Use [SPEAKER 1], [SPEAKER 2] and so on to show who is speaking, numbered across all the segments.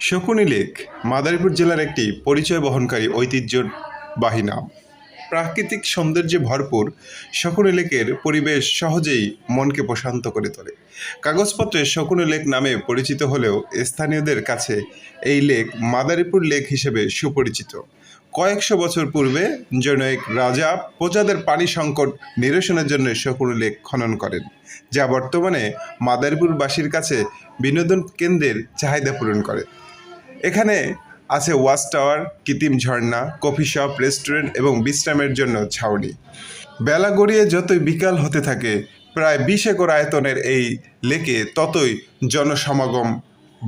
[SPEAKER 1] Shakuni lake, Madaripur জেলার একটি পরিচয় বহনকারী ঐতিহ্যবাহী নাম। প্রাকৃতিক সৌন্দর্যে ভরপুর শকুনি লেকের পরিবেশ সহজেই মনকে প্রশান্ত করে তোলে। কাগজপত্রে শকুনি লেক নামে পরিচিত হলেও স্থানীয়দের কাছে এই লেক মাদারীপুর লেক হিসেবে সুপরিচিত। কয়েকশো বছর পূর্বে জনৈক রাজা প্রজাদের পানি সংকট নিরসনের জন্য শকুনি লেক খনন করেন, যা বর্তমানে মাদারীপুরবাসীর কাছে বিনোদন কেন্দ্রের চাহিদা পূরণ করে। এখানে আছে ওয়াচ টাওয়ার কৃত্রিম ঝর্ণা, কফি শপ, রেস্টুরেন্ট এবং বিশ্রামের জন্য ছাউনি। বেলা গড়িয়ে যতই বিকাল হতে থাকে, প্রায় বিশ একর আয়তনের এই লেকে ততই জনসমাগম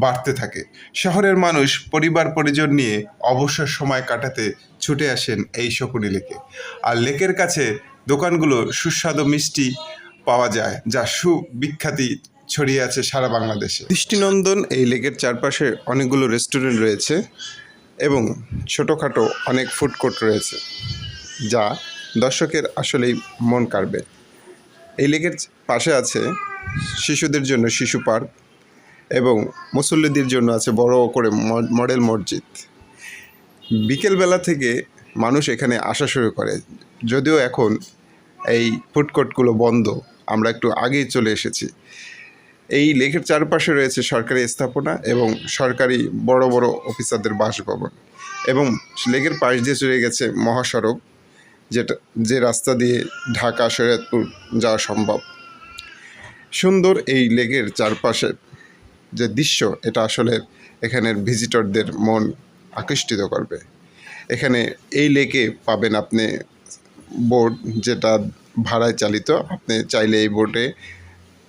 [SPEAKER 1] বাড়তে থাকে। শহরের মানুষ পরিবার পরিজন নিয়ে অবসর সময় কাটাতে ছুটে আসেন এই শকুনি লেকে। আর লেকের কাছে দোকানগুলো সুস্বাদু মিষ্টি পাওয়া যায়, যা সুবিখ্যাতি ছড়িয়ে আছে সারা বাংলাদেশে। দৃষ্টিনন্দন এই লেকের চারপাশে অনেকগুলো রেস্টুরেন্ট রয়েছে এবং ছোটোখাটো অনেক ফুড কোর্ট রয়েছে, যা দর্শকের আসলেই মন কাড়বে। এই লেকের পাশে আছে শিশুদের জন্য শিশু পার্ক এবং মুসল্লিদের জন্য আছে বড় করে মডেল মসজিদ। বিকেলবেলা থেকে মানুষ এখানে আসা শুরু করে। যদিও এখন এই ফুড কোর্টগুলো বন্ধ, আমরা একটু আগেই চলে এসেছি। এই লেকের চারপাশে রয়েছে সরকারি স্থাপনা এবং সরকারি বড় বড় অফিসারদের বাসভবন এবং লেকের পাশ দিয়ে চলে গেছে মহাসড়ক, যেটা, যে রাস্তা দিয়ে ঢাকা শরীয়তপুর যাওয়া সম্ভব। সুন্দর এই লেকের চারপাশে যে দৃশ্য, এটা আসলে এখানের ভিজিটরদের মন আকৃষ্টিত করবে। এখানে এই লেকে পাবেন আপনি বোট যেটা ভাড়ায় চালিত, আপনি চাইলে এই বোটে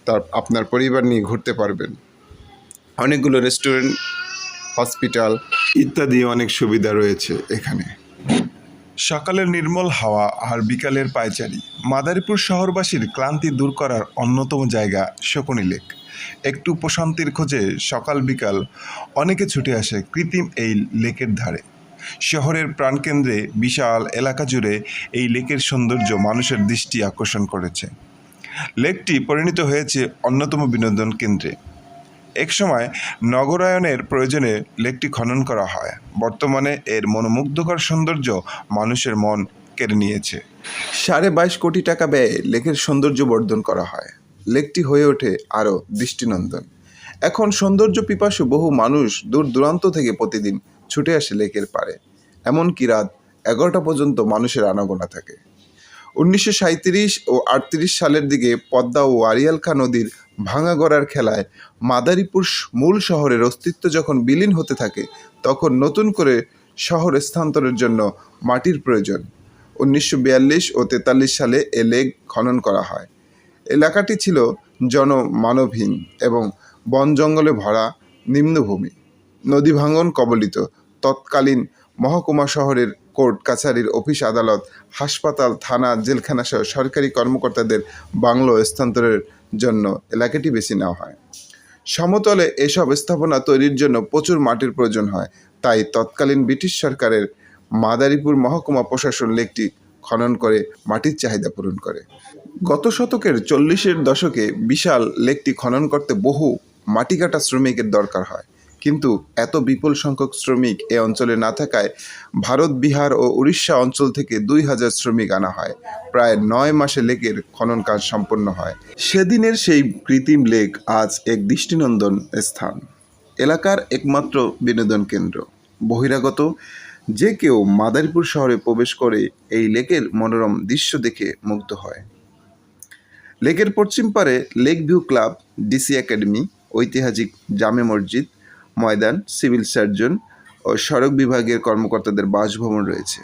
[SPEAKER 1] তার, আপনার পরিবার নিয়ে ঘুরতে পারবেন। অনেকগুলো রেস্টুরেন্ট হসপিটাল ইত্যাদি অনেক সুবিধা রয়েছে এখানে। সকালের নির্মল হাওয়া আর বিকালের পায়চারি। মাদারীপুর শহরবাসীর ক্লান্তি দূর করার অন্যতম জায়গা শকুনি লেক। একটু প্রশান্তির খোঁজে সকাল বিকাল অনেকে ছুটে আসে কৃত্রিম এই লেকের ধারে। শহরের প্রাণকেন্দ্রে বিশাল এলাকা জুড়ে এই লেকের সৌন্দর্য মানুষের দৃষ্টি আকর্ষণ করেছে। লেকটি পরিণত হয়েছে অন্যতম বিনোদন কেন্দ্রে। একসময় নগরায়নের প্রয়োজনে লেকটি খনন করা হয়। বর্তমানে এর মনোমুগ্ধকর সৌন্দর্য মানুষের মন কেড়ে নিয়েছে। সাড়ে বাইশ কোটি টাকা ব্যয়ে লেকের সৌন্দর্য বর্ধন করা হয়। লেকটি হয়ে ওঠে আরও দৃষ্টিনন্দন। এখন সৌন্দর্য পিপাসু বহু মানুষ দূর দূরান্ত থেকে প্রতিদিন ছুটে আসে লেকের পাড়ে। এমনকি রাত এগারোটা পর্যন্ত মানুষের আনাগোনা থাকে। উনিশশো ও আটত্রিশ সালের দিকে পদ্মা ও আড়িয়ালখা নদীর ভাঙা গড়ার খেলায় মাদারীপুর মূল শহরের অস্তিত্ব যখন বিলীন হতে থাকে, তখন নতুন করে শহর স্থানান্তরের জন্য মাটির প্রয়োজন। উনিশশো বিয়াল্লিশ ও তেতাল্লিশ সালে এ লেক খনন করা হয়। এলাকাটি ছিল জনমানবহীন এবং বন জঙ্গলে ভরা নিম্নভূমি। নদী ভাঙন কবলিত। তৎকালীন মহকুমা শহরের কোর্ট কাছারির অফিস আদালত, হাসপাতাল, থানা, জেলখানা সহ সরকারি কর্মকর্তাদের বাংলো স্থানান্তরের জন্য এলাকাটি বেছে নেওয়া হয়। সমতলে এসব স্থাপনা তৈরির জন্য প্রচুর মাটির প্রয়োজন হয়। তাই তৎকালীন ব্রিটিশ সরকারের মাদারীপুর মহকুমা প্রশাসন লেকটি খনন করে মাটির চাহিদা পূরণ করে। গত শতকের চল্লিশের দশকে বিশাল লেকটি খনন করতে বহু মাটি কাটা শ্রমিকের দরকার হয়। কিন্তু এত বিপুল সংখ্যক শ্রমিক এ অঞ্চলে না থাকায় ভারত, বিহার ও উড়িষ্যা অঞ্চল থেকে দুই হাজার শ্রমিক আনা হয়। প্রায় নয় মাসে লেকের খনন কাজ সম্পন্ন হয়। সেদিনের সেই কৃত্রিম লেক আজ এক দৃষ্টিনন্দন স্থান। এলাকার একমাত্র বিনোদন কেন্দ্র। বহিরাগত যে কেউ মাদারীপুর শহরে প্রবেশ করে এই লেকের মনোরম দৃশ্য দেখে মুগ্ধ হয়। লেকের পশ্চিম পারে lake view club, DC academy, ঐতিহাসিক জামে মসজিদ, ময়দান, সিভিল সার্জন ও সড়ক বিভাগের কর্মকর্তাদের বাসভবন রয়েছে।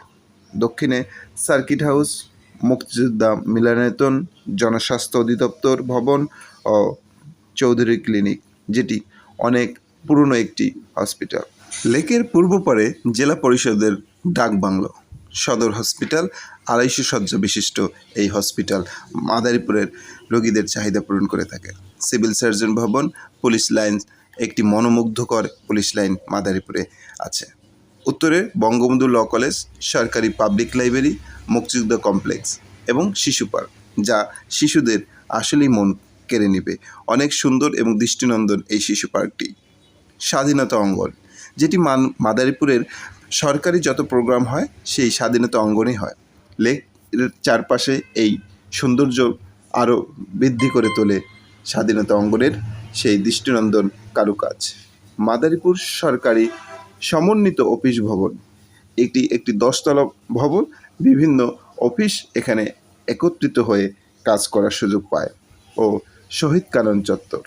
[SPEAKER 1] দক্ষিণে সার্কিট হাউস, মুক্তিযোদ্ধা মিলনায়তন, জনস্বাস্থ্য অধিদপ্তর ভবন ও চৌধুরী ক্লিনিক, যেটি অনেক পুরনো একটি হসপিটাল। লেকের পূর্ব পারে জেলা পরিষদের ডাকবাংলো, সদর হসপিটাল আড়াইশো শয্যা বিশিষ্ট এই হসপিটাল মাদারীপুরের রোগীদের চাহিদা পূরণ করে থাকে। সিভিল সার্জন ভবন, পুলিশ লাইন, একটি মনোমুগ্ধকর পুলিশ লাইন মাদারীপুরে আছে। উত্তরে বঙ্গবন্ধু ল কলেজ, সরকারি পাবলিক লাইব্রেরি, মুক্তিযুদ্ধ কমপ্লেক্স এবং শিশু পার্ক, যা শিশুদের আসলেই মন কেড়ে নেবে। অনেক সুন্দর এবং দৃষ্টিনন্দন এই শিশু পার্কটি। স্বাধীনতা অঙ্গন, যেটি মান, মাদারীপুরের সরকারি যত প্রোগ্রাম হয়, সেই স্বাধীনতা অঙ্গনেই হয়। লেক চারপাশে এই সৌন্দর্য আরও বৃদ্ধি করে তোলে স্বাধীনতা অঙ্গনের সেই দৃষ্টিনন্দন কারুকাজ। মাদারীপুর সরকারি সমন্বিত অফিস ভবন। এটি একটি দশতলা ভবন। বিভিন্ন অফিস এখানে একত্রিত হয়ে কাজ করার সুযোগ পায়। ও শহীদ কানন চত্বর।